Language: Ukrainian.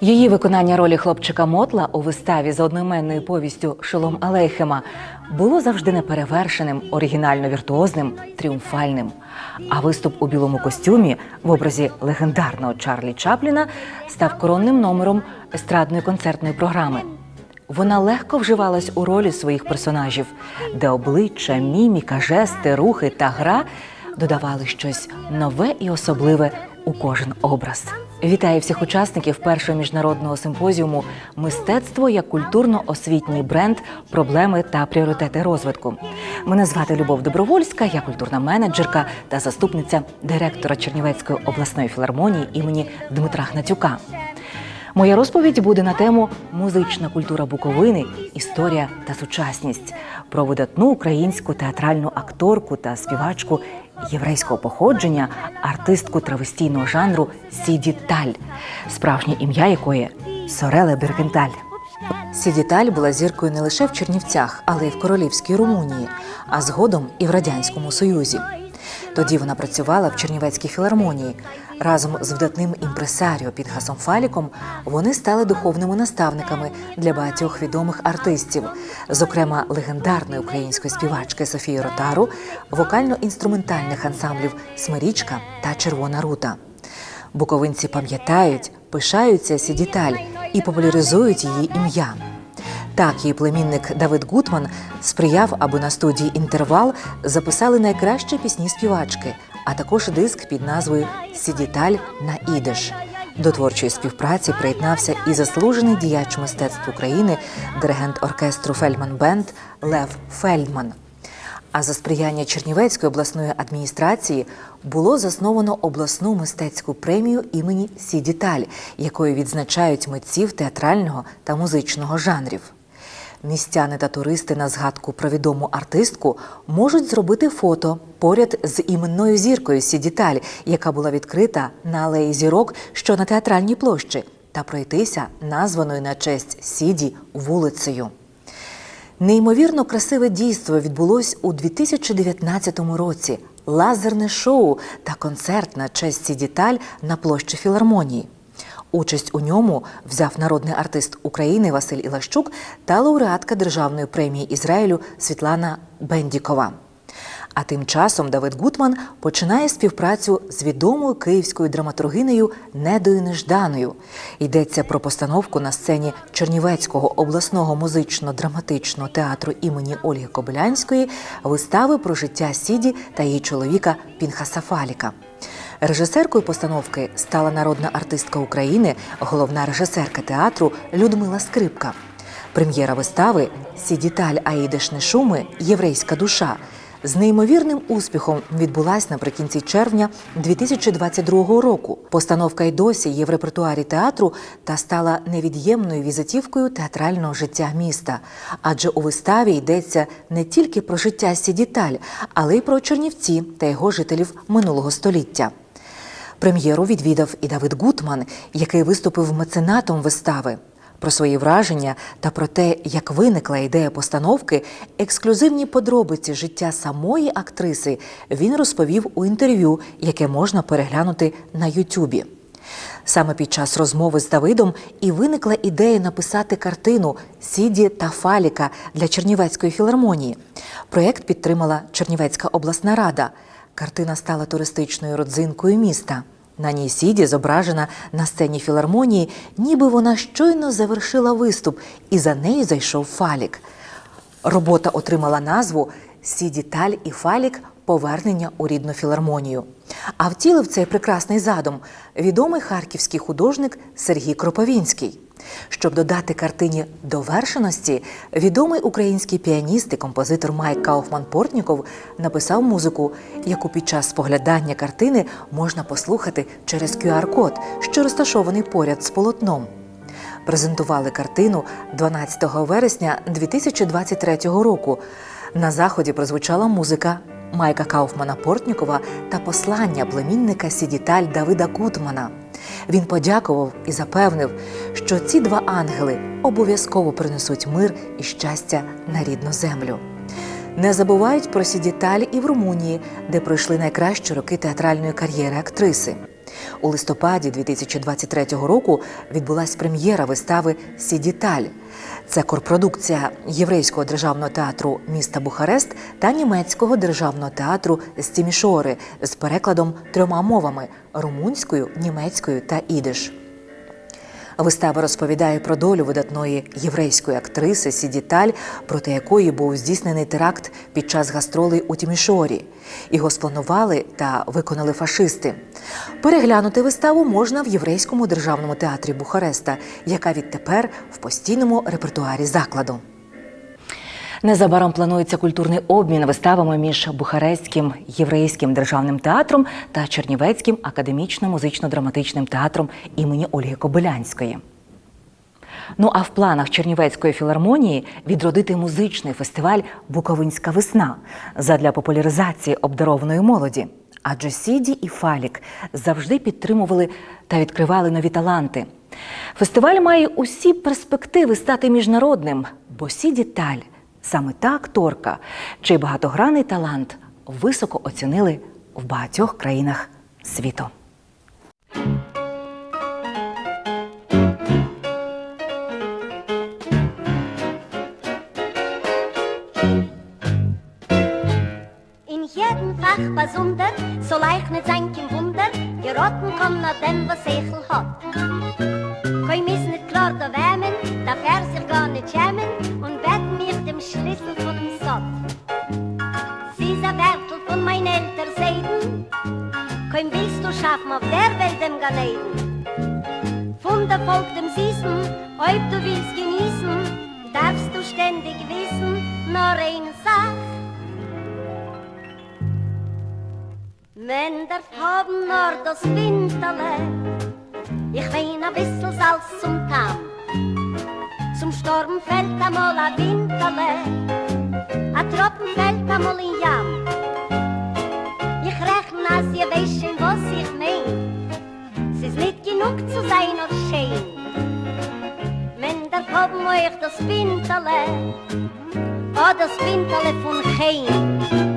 Її виконання ролі хлопчика Мотла у виставі за одноіменною повістю Шолом Алейхема було завжди неперевершеним, оригінально віртуозним, тріумфальним. А виступ у білому костюмі в образі легендарного Чарлі Чапліна став коронним номером естрадної концертної програми. Вона легко вживалась у ролі своїх персонажів, де обличчя, міміка, жести, рухи та гра додавали щось нове і особливе у кожен образ. Вітаю всіх учасників першого міжнародного симпозіуму Мистецтво як культурно-освітній бренд, проблеми та пріоритети розвитку. Мене звати Любов Добровольська, я культурна менеджерка та заступниця директора Чернівецької обласної філармонії імені Дмитра Гнатюка. Моя розповідь буде на тему музична культура Буковини, історія та сучасність про видатну українську театральну акторку та співачку єврейського походження, артистку травестійного жанру Сіді Таль, справжнє ім'я якої Сореле Беркенталь. Сіді Таль була зіркою не лише в Чернівцях, але й в королівській Румунії, а згодом і в радянському Союзі. Тоді вона працювала в Чернівецькій філармонії. Разом з видатним імпресаріо Підгасом Фаліком вони стали духовними наставниками для багатьох відомих артистів, зокрема легендарної української співачки Софії Ротару, вокально-інструментальних ансамблів Смирічка та Червона рута. Буковинці пам'ятають, пишаються Сідіталь і популяризують її ім'я. Так, її племінник Давид Гутман сприяв, аби на студії інтервал записали найкращі пісні співачки, а також диск під назвою Сідіталь на ідиш. До творчої співпраці приєднався і заслужений діяч мистецтв України, диригент оркестру Фельдман Бенд Лев Фельдман. А за сприяння Чернівецької обласної адміністрації було засновано обласну мистецьку премію імені Сідіталь, якою відзначають митців театрального та музичного жанрів. Містяни та туристи на згадку про відому артистку можуть зробити фото поряд з іменною зіркою Сідіталь, яка була відкрита на алеї зірок, що на театральній площі, та пройтися названою на честь Сіді вулицею. Неймовірно красиве дійство відбулось у 2019 році. Лазерне шоу та концерт на честь Сідіталь на площі філармонії. Участь у ньому взяв народний артист України Василь Ілащук та лауреатка Державної премії Ізраїлю Світлана Бендікова. А тим часом Давид Гутман починає співпрацю з відомою київською драматургинею Недою Нежданою. Йдеться про постановку на сцені Чернівецького обласного музично-драматичного театру імені Ольги Кобилянської вистави про життя Сіді та її чоловіка Пінхаса Фаліка. Режисеркою постановки стала народна артистка України, головна режисерка театру Людмила Скрипка. Прем'єра вистави Сідіталь Аїдеш не шуми Єврейська душа з неймовірним успіхом відбулась наприкінці червня 2022 року. Постановка й досі є в репертуарі театру та стала невід'ємною візитівкою театрального життя міста. Адже у виставі йдеться не тільки про життя Сідіталь, але й про Чернівці та його жителів минулого століття. Прем'єру відвідав і Давид Гутман, який виступив меценатом вистави. Про свої враження та про те, як виникла ідея постановки, ексклюзивні подробиці життя самої актриси він розповів у інтерв'ю, яке можна переглянути на Ютубі. Саме під час розмови з Давидом і виникла ідея написати картину Сіді та Фаліка для Чернівецької філармонії. Проєкт підтримала Чернівецька обласна рада. Картина стала туристичною родзинкою міста. На ній Сіді зображена на сцені філармонії, ніби вона щойно завершила виступ, і за нею зайшов Фалік. Робота отримала назву Сіді Таль і Фалік повернення у рідну філармонію. А втілив цей прекрасний задум відомий харківський художник Сергій Кроповінський. Щоб додати картині довершеності, відомий український піаніст і композитор Майк Кауфман Портніков написав музику, яку під час споглядання картини можна послухати через QR-код, що розташований поряд з полотном. Презентували картину 12 вересня 2023 року. На заході прозвучала музика Майка Кауфмана Портнікова та послання племінника Сідіталь Давида Гутмана. Він подякував і запевнив, що ці два ангели обов'язково принесуть мир і щастя на рідну землю. Не забувають про Сідіталь і в Румунії, де пройшли найкращі роки театральної кар'єри актриси. У листопаді 2023 року відбулася прем'єра вистави Сідіталь. Це корпродукція Єврейського державного театру міста Бухарест та німецького державного театру Стімішори з перекладом трьома мовами румунською, німецькою та ідиш. Вистава розповідає про долю видатної єврейської актриси Сідіталь, проти якої був здійснений теракт під час гастролей у Тімішорі. Його спланували та виконали фашисти. Переглянути виставу можна в єврейському державному театрі Бухареста, яка відтепер в постійному репертуарі закладу. Незабаром планується культурний обмін виставами між Бухарестським єврейським державним театром та Чернівецьким академічно-музично-драматичним театром імені Ольги Кобилянської. Ну а в планах Чернівецької філармонії відродити музичний фестиваль Буковинська весна задля популяризації обдарованої молоді. Адже Сіді і Фалік завжди підтримували та відкривали нові таланти. Фестиваль має усі перспективи стати міжнародним, бо Сіді Таль саме та акторка, чий багатогранний талант високо оцінили в багатьох країнах світу. Fach besonder, so leicht nicht sein kein Wunder, geraten kann nach dem, was Sechel hat. Von der Volk dem Süßen, ob du willst genießen, darfst du ständig wissen, nur eine Sache. Darf haben nur das Winterle. Ich wein a bissl Salz zum Tam Zum Sturm fällt einmal a Winterle. A Tropfen fällt einmal in Jam. Ich rechne, als ihr wisst euch das Winterle Oh, das Winterle von Chein